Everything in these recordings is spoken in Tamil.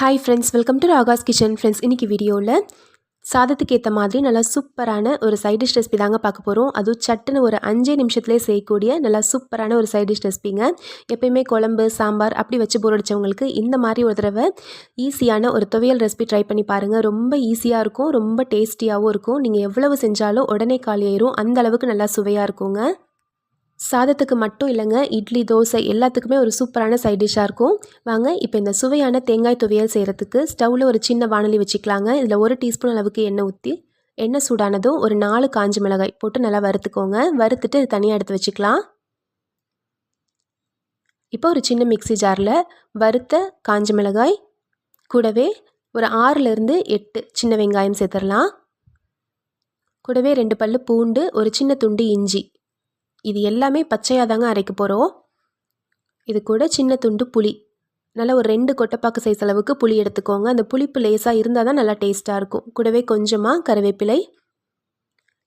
Hi friends welcome to Raga's kitchen friends இன்றைக்கி வீடியோவில் சாதத்துக்கு ஏற்ற மாதிரி நல்லா சூப்பரான ஒரு சைட் டிஷ் ரெசிபி தாங்க பார்க்க போகிறோம் அதுவும் சட்டுன்னு ஒரு அஞ்சே நிமிஷத்துலேயே செய்யக்கூடிய நல்லா சூப்பரான ஒரு சைட் டிஷ் ரெசிபிங்க எப்பயுமே குழம்பு சாம்பார் அப்படி வச்சு போர் அடித்தவங்களுக்கு இந்த மாதிரி ஒரு தடவை ஈஸியான ஒரு துவையல் ரெசிபி ட்ரை பண்ணி பாருங்கள் ரொம்ப ஈஸியாக இருக்கும் ரொம்ப டேஸ்டியாகவும் இருக்கும். நீங்கள் எவ்வளவு செஞ்சாலும் உடனே காலியாயிரும் அந்த அளவுக்கு நல்லா சுவையாக இருக்குங்க. சாதத்துக்கு மட்டும் இல்லைங்க இட்லி தோசை எல்லாத்துக்குமே ஒரு சூப்பரான சைட் டிஷ்ஷாக இருக்கும். வாங்க இப்போ இந்த சுவையான தேங்காய் துவையல் செய்கிறதுக்கு ஸ்டவ்வில் ஒரு சின்ன வானொலி வச்சுக்கலாங்க. இதில் ஒரு டீஸ்பூன் அளவுக்கு எண்ணெய் ஊற்றி எண்ணெய் சூடானதும் ஒரு நாலு காஞ்சி மிளகாய் போட்டு நல்லா வறுத்துக்கோங்க. வறுத்துட்டு தனியாக எடுத்து வச்சுக்கலாம். இப்போ ஒரு சின்ன மிக்சி ஜாரில் வறுத்த காஞ்சி மிளகாய் கூடவே ஒரு ஆறுலேருந்து எட்டு சின்ன வெங்காயம் சேர்த்துடலாம். கூடவே ரெண்டு பல் பூண்டு ஒரு சின்ன துண்டு இஞ்சி. இது எல்லாமே பச்சையாக தாங்க அரைக்க போகிறோம் இது கூட சின்ன துண்டு புளி. நல்லா ஒரு ரெண்டு கொட்டைப்பாக்கு சைஸ் அளவுக்கு புளி எடுத்துக்கோங்க. அந்த புளிப்பு லேசாக இருந்தால் தான் நல்லா டேஸ்ட்டாக இருக்கும். கூடவே கொஞ்சமாக கருவேப்பிலை.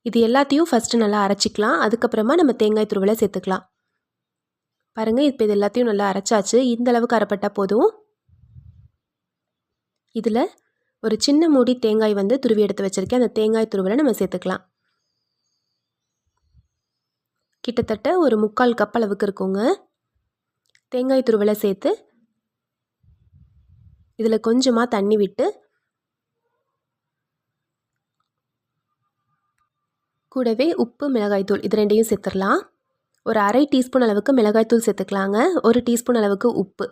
இது எல்லாத்தையும் ஃபஸ்ட்டு நல்லா அரைச்சிக்கலாம். அதுக்கப்புறமா நம்ம தேங்காய் துருவலை சேர்த்துக்கலாம். பாருங்கள் இப்போ இது எல்லாத்தையும் நல்லா அரைச்சாச்சு. இந்த அளவுக்கு அரைப்பட்டால் போதும். இதில் ஒரு சின்ன மூடி தேங்காய் வந்து துருவி எடுத்து வச்சுருக்கேன். அந்த தேங்காய் துருவலை நம்ம சேர்த்துக்கலாம். கிட்டத்தட்ட ஒரு முக்கால் கப் அளவுக்கு இருக்குங்க. தேங்காய் துருவலை சேர்த்து இதில் கொஞ்சமாக தண்ணி விட்டு கூடவே உப்பு மிளகாய்த்தூள் இது ரெண்டையும் சேர்த்துடலாம். ஒரு அரை டீஸ்பூன் அளவுக்கு மிளகாய்த்தூள் சேர்த்துக்கலாங்க. ஒரு டீஸ்பூன் அளவுக்கு உப்பு.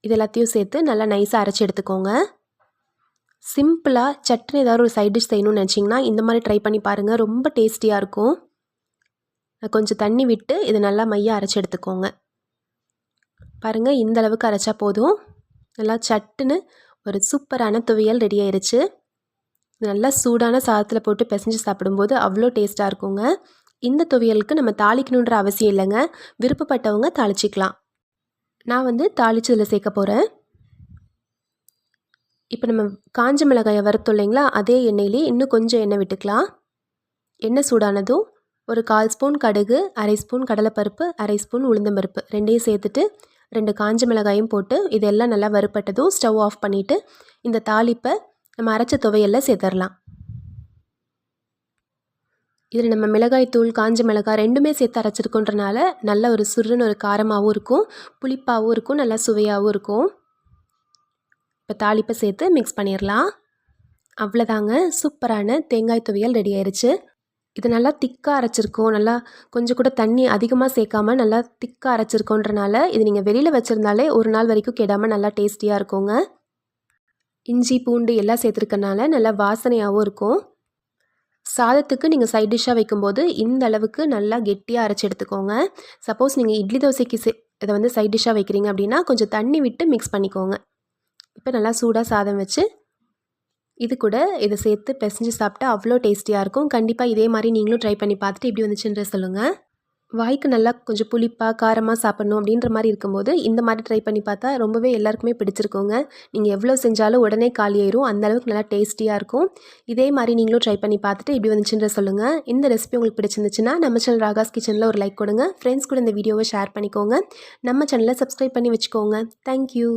இது எல்லாத்தையும் சேர்த்து நல்லா நைஸாக அரைச்சி எடுத்துக்கோங்க. சிம்பிளாக சட்னி ஏதாவது ஒரு சைட் டிஷ் செய்யணும்னு நினச்சிங்கன்னா இந்த மாதிரி ட்ரை பண்ணி பாருங்கள் ரொம்ப டேஸ்டியாக இருக்கும். கொஞ்சம் தண்ணி விட்டு இதை நல்லா மையாக அரைச்சி எடுத்துக்கோங்க. பாருங்கள் இந்த அளவுக்கு அரைச்சா போதும். நல்லா சட்டுன்னு ஒரு சூப்பரான துவையல் ரெடி ஆயிடுச்சு நல்லா சூடான சாதத்தில் போட்டு பிசைஞ்சு சாப்பிடும்போது அவ்வளோ டேஸ்ட்டாக இருக்குங்க. இந்த துவையலுக்கு நம்ம தாளிக்கணுன்ற அவசியம் இல்லைங்க. விருப்பப்பட்டவங்க தாளிச்சிக்கலாம். நான் வந்து தாளிச்சதில் சேர்க்க போகிறேன் இப்போ நம்ம காஞ்ச மிளகாயை வறுத்தோம் இல்லைங்களா? அதே எண்ணெயிலே இன்னும் கொஞ்சம் எண்ணெய் விட்டுக்கலாம். எண்ணெய் சூடானதும் ஒரு கால் ஸ்பூன் கடுகு அரை ஸ்பூன் கடலைப்பருப்பு அரை ஸ்பூன் உளுந்தம்பருப்பு ரெண்டையும் சேர்த்துட்டு ரெண்டு காஞ்ச மிளகாயும் போட்டு இதெல்லாம் நல்லா வறுப்பட்டதும் ஸ்டவ் ஆஃப் பண்ணிவிட்டு இந்த தாளிப்பை நம்ம அரைச்ச துவையெல்லாம் சேர்த்துடலாம். இதில் நம்ம மிளகாய் தூள் காஞ்ச மிளகாய் ரெண்டுமே சேர்த்து அரைச்சிருக்கோன்றனால நல்ல ஒரு சுருன்னு ஒரு காரமாகவும் இருக்கும் புளிப்பாகவும் இருக்கும் நல்லா சுவையாகவும் இருக்கும். இப்போ தாளிப்பை சேர்த்து மிக்ஸ் பண்ணிடலாம். அவ்வளோதாங்க. சூப்பரான தேங்காய் துவையல் ரெடி ஆயிடுச்சு இது நல்லா திக்காக அரைச்சிருக்கோம். நல்லா கொஞ்சம் கூட தண்ணி அதிகமாக சேர்க்காம நல்லா திக்காக அரைச்சிருக்கோன்றனால இது நீங்கள் வெளியில் வச்சுருந்தாலே ஒரு நாள் வரைக்கும் கெடாமல் நல்லா டேஸ்டியாக இருக்குங்க. இஞ்சி பூண்டு எல்லாம் சேர்த்துருக்கனால நல்லா வாசனையாகவும் இருக்கும். சாதத்துக்கு நீங்கள் சைட் டிஷ்ஷாக வைக்கும்போது இந்த அளவுக்கு நல்லா கெட்டியாக அரைச்சி எடுத்துக்கோங்க. சப்போஸ் நீங்கள் இட்லி தோசைக்கு சே இதை வந்து சைட் டிஷ்ஷாக வைக்கிறீங்க அப்படின்னா கொஞ்சம் தண்ணி விட்டு மிக்ஸ் பண்ணிக்கோங்க. இப்போ நல்லா சூடாக சாதம் வச்சு இது கூட இதை சேர்த்து பிசைஞ்சு சாப்பிட்டா அவ்வளோ டேஸ்டியாக இருக்கும். கண்டிப்பாக இதே மாதிரி நீங்களும் ட்ரை பண்ணி பார்த்துட்டு இப்படி வந்துச்சுன்ற சொல்லுங்கள் வாய்க்கு நல்லா கொஞ்சம் புளிப்பாக காரமாக சாப்பிட்ணும் அப்படின்ற மாதிரி இருக்கும்போது இந்த மாதிரி ட்ரை பண்ணி பார்த்தா ரொம்பவே எல்லாருக்குமே பிடிச்சிருக்கோங்க. நீங்கள் எவ்வளோ செஞ்சாலும் உடனே காலியாயிரும் அந்தளவுக்கு நல்லா டேஸ்டியாக இருக்கும். இதே மாதிரி நீங்களும் ட்ரை பண்ணி பார்த்துட்டு இப்படி வந்துச்சுன்ற சொல்லுங்கள் இந்த ரெசிபி உங்களுக்கு பிடிச்சிருந்துச்சுன்னா நம்ம சேனல் ராகாஸ் கிச்சனில் ஒரு லைக் கொடுங்க. ஃப்ரெண்ட்ஸ் கூட இந்த வீடியோவை ஷேர் பண்ணிக்கோங்க. நம்ம சேனலை சப்ஸ்கிரைப் பண்ணி வச்சுக்கோங்க. தேங்க்யூ